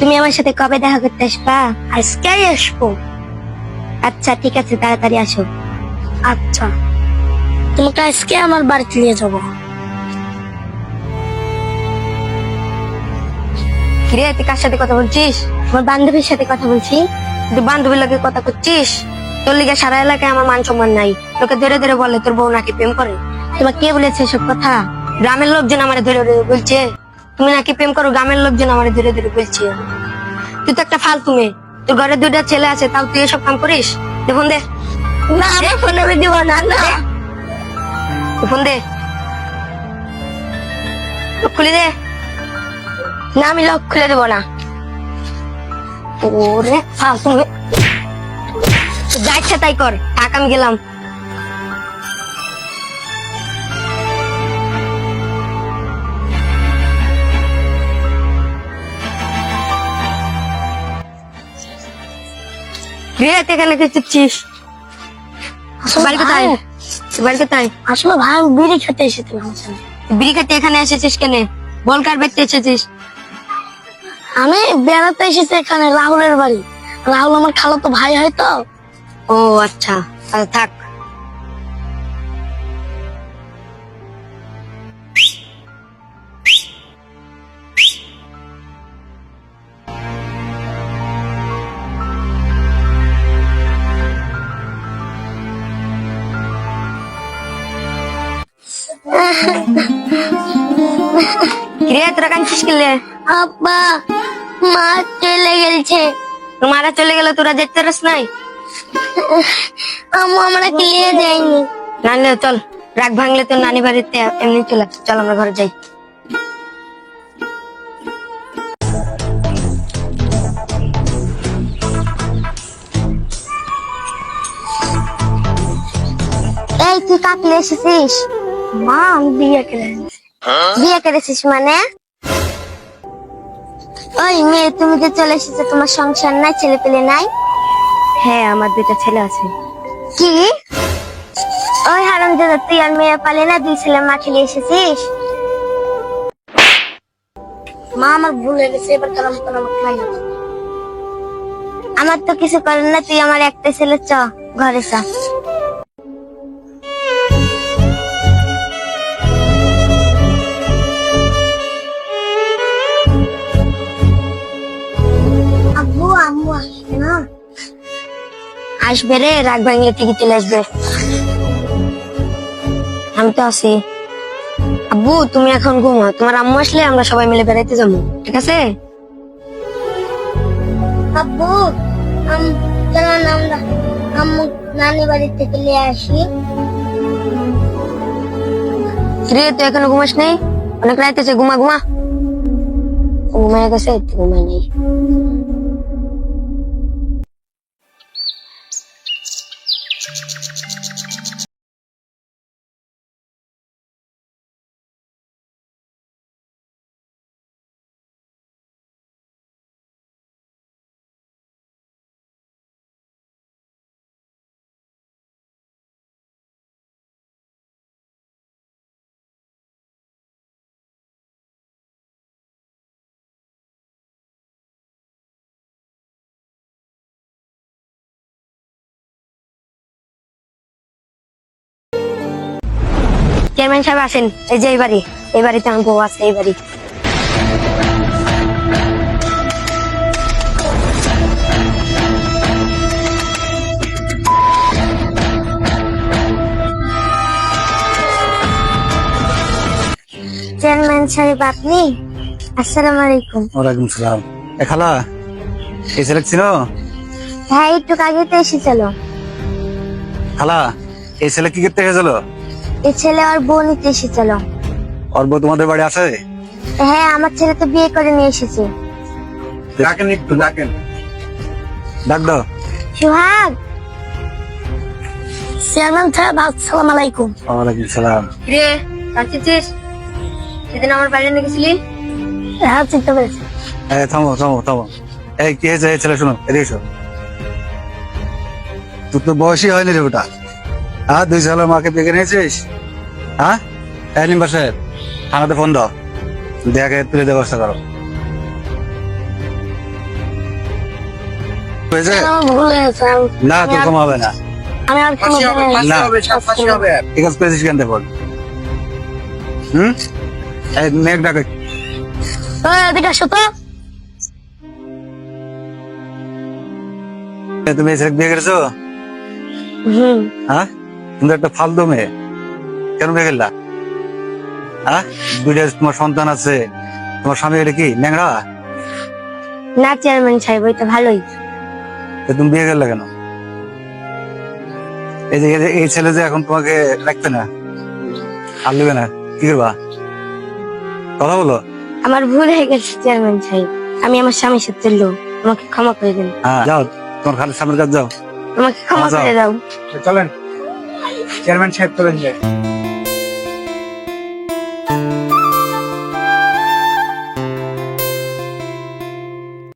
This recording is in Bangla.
তুমি আমার সাথে কবে দেখা করতে আসবা? আজকেই আসব। আচ্ছা ঠিক আছে, তাড়াতাড়ি আসো। আচ্ছা। তোমাকে আজকে আমার বাড়িতে নিয়ে যাব। কিরে, তুই কার সাথে কথা বলছিস? আমার বান্ধবীর সাথে কথা বলছি। তুই বান্ধবীর লোকের কথা করছিস? তোর লিগে সারা এলাকায় আমার মান সম্মান নাই। তোকে ধরে ধরে বলে তোর বউ নাকি প্রেম করে। তোমার কে বলেছে এসব কথা? গ্রামের লোকজন আমার ধরে ধরে বলছে। তুমি নাকি প্রেম করো গ্রামের লোকজন আমার ধরে ধরে বলছে তুই তো একটা ফালতু মেয়ে। তোর ঘরে দুইটা ছেলে আছে তাও তুই এসব কাম করিস? দেখুন দে। না আমার ফোন আমি দিব না না। ফোন দে। লোক খুলে দে। না আমি লক খুলে দেবো না। ওরে ফালতু মেয়ে। যা ইচ্ছা তাই কর থাক আমি গেলাম। রে এখানে চিপছিস বাড়ি কোথায়? বাড়ি কোথায়? আসলে ভাই আমি বিড়ি খেতে এসেছিলাম আসলে। বিড়ি খেতে এখানে এসেছিস কেন? বল কার বেড়তে এসেছিস? আমি বেড়াতে এসেছি এখানে রাহুলের বাড়ি। রাহুল আমার খালাতো ভাই হয় তো। ও আচ্ছা। আচ্ছা থাক। কিরে তোরা কাঁদছিস কেলে? আব্বা মা চলে গেছে তোর চলে গেলে তোরা যেতে পারিস নাই? আম্মু আমরা নিয়ে যায়নি নানি চল রাগ ভাঙলে তোর নানি বাড়িতে এমনি চলে চল আমরা ঘরে যাই। এই তুই কাকলে এসেছিস? মা আমি বিয়ে করে বিয়ে করেছিস মানে? ওই মেয়ে তুমি যে চলে এসেছ তোমার সংসার নাই ছেলে পেলে নাই? হ্যাঁ আমার দুইটা ছেলে আছে। কি? ওই হারাম দাদা তুই আর মেয়ে পালে না দুই ছেলে মা খেলে এসেছিস? মা আমার ভুল হয়ে গেছে এবার কালাম কালাম খাই না আমার তো কিছু করার না তুই আমার একটা ছেলে চ ঘরে চা। আসবে রে রাগ ভাঙলে ঠিকই চলে আসবে। আমি তো আছি। আব্বু তুমি এখন ঘুমো তোমার আম্মু আসলে আমরা সবাই মিলে বেড়াইতে যাব ঠিক আছে? আব্বু আম চলো না আমরা আম্মু নানি বাড়ি থেকে নিয়ে আসি। রে তুই এখনও ঘুমাস নেই? অনেক রাইতেছে ঘুমা ঘুমা। ঘুমায় গেছে ঘুমাই নেই। চেয়ারম্যান সাহেব আসেন এই যে এই বাড়ি এই বাড়িতে আমার বউ আছে এই বাড়ি। চেয়ারম্যান সাহেব আপনি? আসসালামু আলাইকুম। ওয়ালাইকুম সালাম। এ খালা এই ছেলে চিনো? হ্যাঁ একটু আগে তো এসেছিল। খালা এই ছেলে কি করতে গেছিল এই ছেলে আর বোন নিতে এসেছিল। বউ তোমাদের বাড়ি আছে? হ্যাঁ আমার ছেলে তো বিয়ে করে নিয়ে এসেছে। ডাকেন একটু ডাকেন। ডাক দাও। সুহাগ। চেয়ারম্যান সাহেব আসসালামু আলাইকুম। ওয়ালাইকুম সালাম। রে কাঁদছিস? সেদিন আমার বাড়ি নিয়ে গেছিলি? হ্যাঁ চিনতে পেরেছি। এই থামো থামো থামো। এই কি হয়েছে? ছেলে শোনো এদিকে এসো। তোর তো বয়সই হয়নি রে ওটা। হ্যাঁ দুই ছেলের মাকে দেখে নিয়েছিস? হ্যাঁ এই নিম্বা সাহেব থানাতে ফোন দাও। দেখে তুলে দেওয়ার ব্যবস্থা করো। হয়েছে? না আর- কম হবে না। আমি আর কোনো না ঠিক আছে পেয়েছিস কেন বল। হুম? এই ডাকে। এদিকে আসো তো। তুমি ছেলে বিয়ে করেছ? হ্যাঁ? তুমি একটা ফালতু মেয়ে। কেন বিয়ে করলা? হ্যাঁ? দুইটা তোমার সন্তান আছে। তোমার স্বামী এটা কি ন্যাংরা? না চেয়ারম্যান সাহেব ওইটা ভালোই। তো তুমি বিয়ে করলে কেন? এই যে এই ছেলে যে এখন তোমাকে রাখবে না আর নেবে না কি করবা? কথা বলো। আমার ভুল হয়ে গেছে চেয়ারম্যান সাহেব। আমি আমার স্বামীর সাথে লোক আমাকে ক্ষমা করে দিন। হ্যাঁ যাও তোমার খালি সামনের কাছে যাও। আমাকে ক্ষমা আচ্ছা। করে দাও। চলেন। চেয়ারম্যান সাহেব চলেন যায়